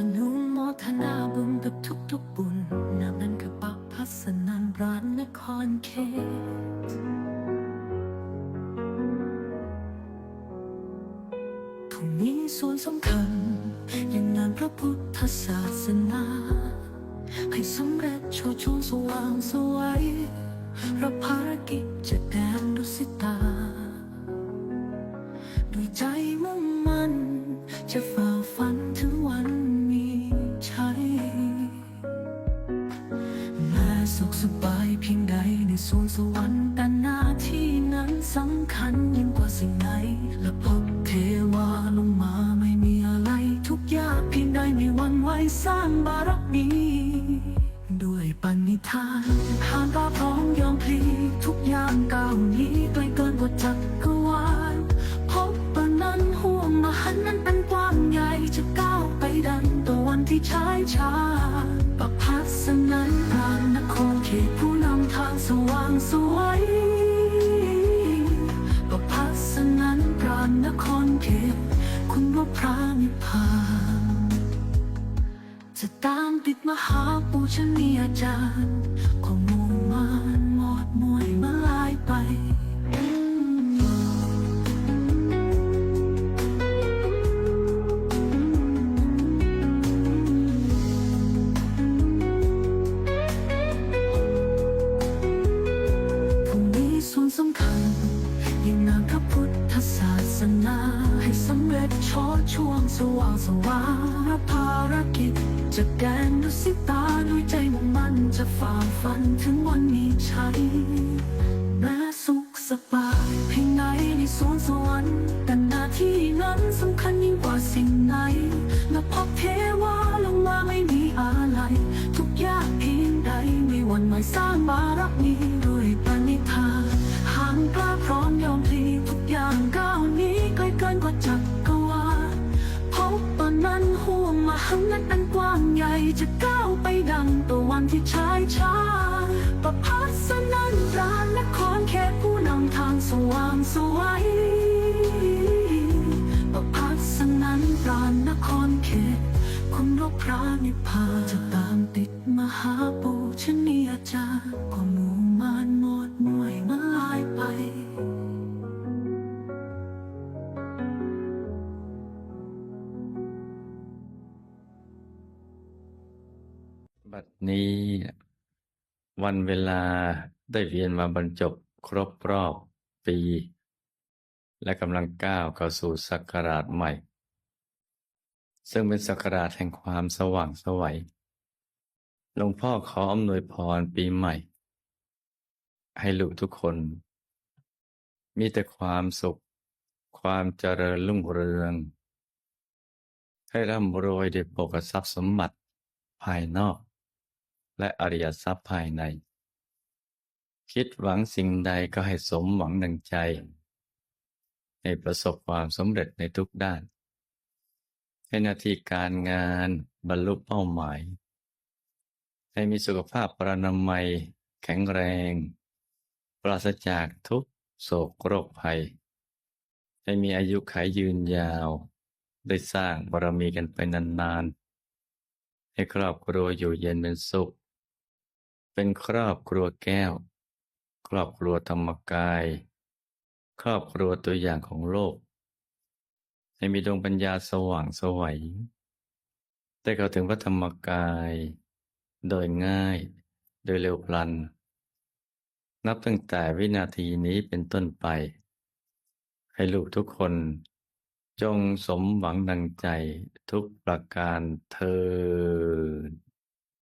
อนุโมทนาบุญกับทุกๆบุญนามนั้นคือปักพัสนันร้านนครเขตผู้มีส่วนสำคัญย่างงานพระพุทธศาสนา ให้สำเร็จโชดช่วงสว่างสวัยรับภารกิจจากแดนดุสิตา ด้วยใจมุ่งมั่นจะฝ่า สบายเพียงใดในสวงสวรรค์แต่หน้าที่นั้นสำคัญยิ่งกว่าสิ่งไหน และพบเทวาลงมาไม่มีอะไร ทุกยากเพียงใดในวันไหวสร้างบารมีด้วยปณิธานผ่านตาพร้อมยอมพลีทุกอย่างก้าวนี้ไกลเกินกว่าจักรวาลพบปะนั้นห่วงมหันนั้นเป็นกว้างใหญ่จะก้าวไปดันตะวันที่ชายชาประพัสนันพราน นนครเขตคุณว่าพระนิพพานจะตามติดมหาปูชนียาจารย์ สว่างสว่างรับภารกิจจากแดนดุสิตาด้วยใจมุ่งมั่นจะฝ่าฟันถึงวันมีชัยแม้สุขสบายเพียงไหนในสวงสวรรค์แต่หน้าที่นั้นสำคัญยิ่งกว่าสิ่งไหนและพบเทวาลงมาไม่มีอะไร ทุกยากเพียงใดไม่วันไหวสร้างบารมีด้วยปณิธานห่างกล้าพร้อมยอมพลีทุกอย่างก้าวนี้ไกล้เกินกว่าจักร หันนั้นอันกว้างใหญ่จะก้าวไปดังตะวันที่ชายชาประพัสนันรานนครเขตผู้นำทางสว่างสวัยประพัสนันรานนครเขตคุณรบพระนิพพานจะตามติดมหาปูชนียาจารย์ก็มูมานหมดมวยมาลายไป บัดนี้วันเวลาได้เวียนมาบรรจบครบรอบปี และกำลังก้าวเข้าสู่ศักราชใหม่ ซึ่งเป็นศักราชแห่งความสว่างสวัยหลวงพ่อขออำนวยพรปีใหม่ ให้ลูกทุกคน มีแต่ความสุข ความเจริญรุ่งเรือง ให้ร่ำรวยด้วยโภคทรัพย์สมบัติภายนอก และอริยทรัพย์ภายใน คิดหวังสิ่งใดก็ให้สมหวังดังใจ ให้ประสบความสำเร็จในทุกด้าน ให้หน้าที่การงานบรรลุเป้าหมาย ให้มีสุขภาพปรานามัย แข็งแรง ปราศจากทุกโศกโรคภัย ให้มีอายุขัยยืนยาว ได้สร้างบารมีกันไปนานๆ ให้ครอบครัวอยู่เย็นเป็นสุข เป็นครอบครัวแก้ว ครอบครัวธรรมกาย ครอบครัวตัวอย่างของโลก ให้มีดวงปัญญาสว่างสวัยได้เข้าถึงพระธรรมกาย โดยง่าย โดยเร็วพลัน นับตั้งแต่วินาทีนี้เป็นต้นไป ให้ลูกทุกคน จงสมหวังดังใจทุกประการเทิน